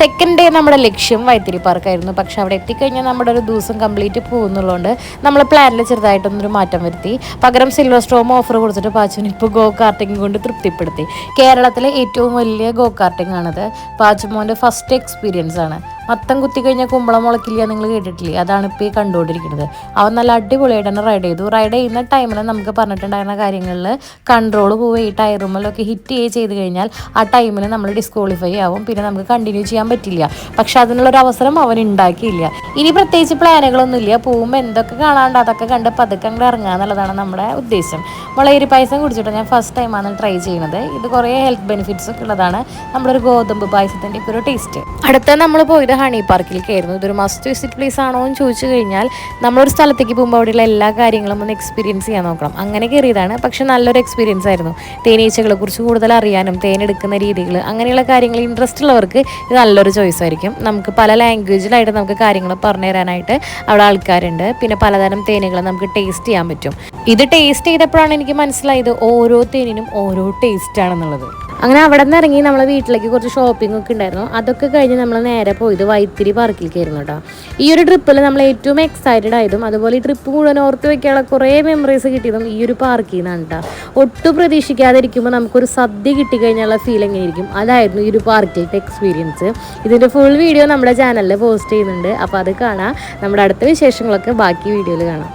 Second day നമ്മുടെ ലക്ഷ്യം വൈത്തിരി പാർക്കായിരുന്നു. പക്ഷെ അവിടെ എത്തിക്കഴിഞ്ഞാൽ നമ്മുടെ ഒരു ദിവസം കംപ്ലീറ്റ് പോകുന്നുള്ളതുകൊണ്ട് നമ്മൾ പ്ലാനിൽ ചെറുതായിട്ടൊന്നൊരു മാറ്റം വരുത്തി. പകരം സിൽവർ സ്റ്റോം ഓഫർ കൊടുത്തിട്ട് പാച്ചുവിന് ഇപ്പോൾ ഗോ കാർട്ടിംഗ് കൊണ്ട് തൃപ്തിപ്പെടുത്തി. കേരളത്തിലെ ഏറ്റവും വലിയ ഗോ കാർട്ടിംഗ് ആണത്. പാച്ചുമോന്റെ ഫസ്റ്റ് എക്സ്പീരിയൻസ് ആണ്. മത്തം കുത്തി കഴിഞ്ഞാൽ കുമ്പളം മുളക്കില്ല നിങ്ങൾ കേട്ടിട്ടില്ലേ? അതാണ് ഇപ്പോൾ ഈ കണ്ടുകൊണ്ടിരിക്കുന്നത്. അവൻ നല്ല അടിപൊളിയായിട്ട് തന്നെ റൈഡ് ചെയ്തു. റൈഡ് ചെയ്യുന്ന ടൈമിൽ നമുക്ക് പറഞ്ഞിട്ടുണ്ടായിരുന്ന കാര്യങ്ങളിൽ കൺട്രോൾ പോവുക ഈ ടയറുമ്മലൊക്കെ ഹിറ്റ് ചെയ്ത് കഴിഞ്ഞാൽ ആ ടൈമിൽ നമ്മൾ ഡിസ്ക്വാളിഫൈ ആവും. പിന്നെ നമുക്ക് കണ്ടിന്യൂ ചെയ്യാൻ പറ്റില്ല. പക്ഷെ അതിനുള്ളൊരു അവസരം അവൻ ഉണ്ടാക്കിയില്ല. ഇനി പ്രത്യേകിച്ച് പ്ലാനുകളൊന്നുമില്ല പോകുമ്പോൾ എന്തൊക്കെ കാണാണ്ട് അതൊക്കെ കണ്ട് പതുക്കെ അങ്ങോട്ട് ഇറങ്ങുക എന്നുള്ളതാണ് നമ്മുടെ ഉദ്ദേശം. മുളകരി പായസം കുടിച്ചിട്ട് ഞാൻ ഫസ്റ്റ് ടൈമാണ് ട്രൈ ചെയ്യുന്നത് ഇത് കുറേ ഹെൽത്ത് ബെനിഫിറ്റ്സ് ഒക്കെ ഉള്ളതാണ്. നമ്മുടെ ഒരു ഗോതമ്പ് പായസത്തിന്റെ ഒക്കെ ഒരു ടേസ്റ്റ് അടുത്ത നമ്മൾ പോയത് ഹണി പാർക്കിലേക്കായിരുന്നു ഇതൊരു മസ്റ്റ് വിസിറ്റ് പ്ലേസ് ആണോ എന്ന് ചോദിച്ചു കഴിഞ്ഞാൽ നമ്മളൊരു സ്ഥലത്തേക്ക് പോകുമ്പോൾ അവിടെയുള്ള എല്ലാ കാര്യങ്ങളും ഒന്ന് എക്സ്പീരിയൻസ് ചെയ്യാൻ നോക്കണം. അങ്ങനെ കയറിയതാണ്. പക്ഷെ നല്ലൊരു എക്സ്പീരിയൻസ് ആയിരുന്നു. തേനീച്ചകളെ കുറിച്ച് കൂടുതൽ അറിയാനും തേനെടുക്കുന്ന രീതികൾ അങ്ങനെയുള്ള കാര്യങ്ങൾ ഇൻട്രസ്റ്റ് ഉള്ളവർക്ക് ഇത് നല്ലൊരു ചോയ്സ് ആയിരിക്കും. നമുക്ക് പല ലാംഗ്വേജിലായിട്ട് നമുക്ക് കാര്യങ്ങൾ പറഞ്ഞു തരാനായിട്ട് അവിടെ ആൾക്കാരുണ്ട്. പിന്നെ പലതരം തേനുകൾ നമുക്ക് ടേസ്റ്റ് ചെയ്യാൻ പറ്റും. ഇത് ടേസ്റ്റ് ചെയ്തപ്പോഴാണ് എനിക്ക് മനസ്സിലായത് ഓരോ തേനിനും ഓരോ ടേസ്റ്റ് ആണെന്നുള്ളത്. അങ്ങനെ അവിടെ നിന്ന് ഇറങ്ങി നമ്മളെ വീട്ടിലേക്ക് കുറച്ച് ഷോപ്പിംഗ് ഒക്കെ ഉണ്ടായിരുന്നു. അതൊക്കെ കഴിഞ്ഞ് നമ്മൾ നേരെ പോയത് വൈത്തിരി പാർക്കിലേക്കായിരുന്നു കേട്ടോ. ഈ ഒരു ട്രിപ്പിൽ നമ്മൾ ഏറ്റവും എക്സൈറ്റഡ് ആയതും അതുപോലെ ഈ ട്രിപ്പ് മുഴുവൻ ഓർത്ത് വെക്കാനുള്ള കുറേ മെമ്മറീസ് കിട്ടിയതും ഈ ഒരു പാർക്കിൽ നിന്നാണ് കേട്ടോ. ഒട്ടും പ്രതീക്ഷിക്കാതെ ഇരിക്കുമ്പോൾ നമുക്കൊരു സദ്യ കിട്ടിക്കഴിഞ്ഞാലുള്ള ഫീൽ എങ്ങനെയിരിക്കും അതായിരുന്നു ഈ ഒരു പാർക്കിലത്തെ എക്സ്പീരിയൻസ് ഇതിന്റെ ഫുൾ വീഡിയോ നമ്മുടെ ചാനലിൽ പോസ്റ്റ് ചെയ്യുന്നുണ്ട്. അപ്പോൾ അത് കാണാം. നമ്മുടെ അടുത്ത വിശേഷങ്ങളൊക്കെ ബാക്കി വീഡിയോയിൽ കാണാം.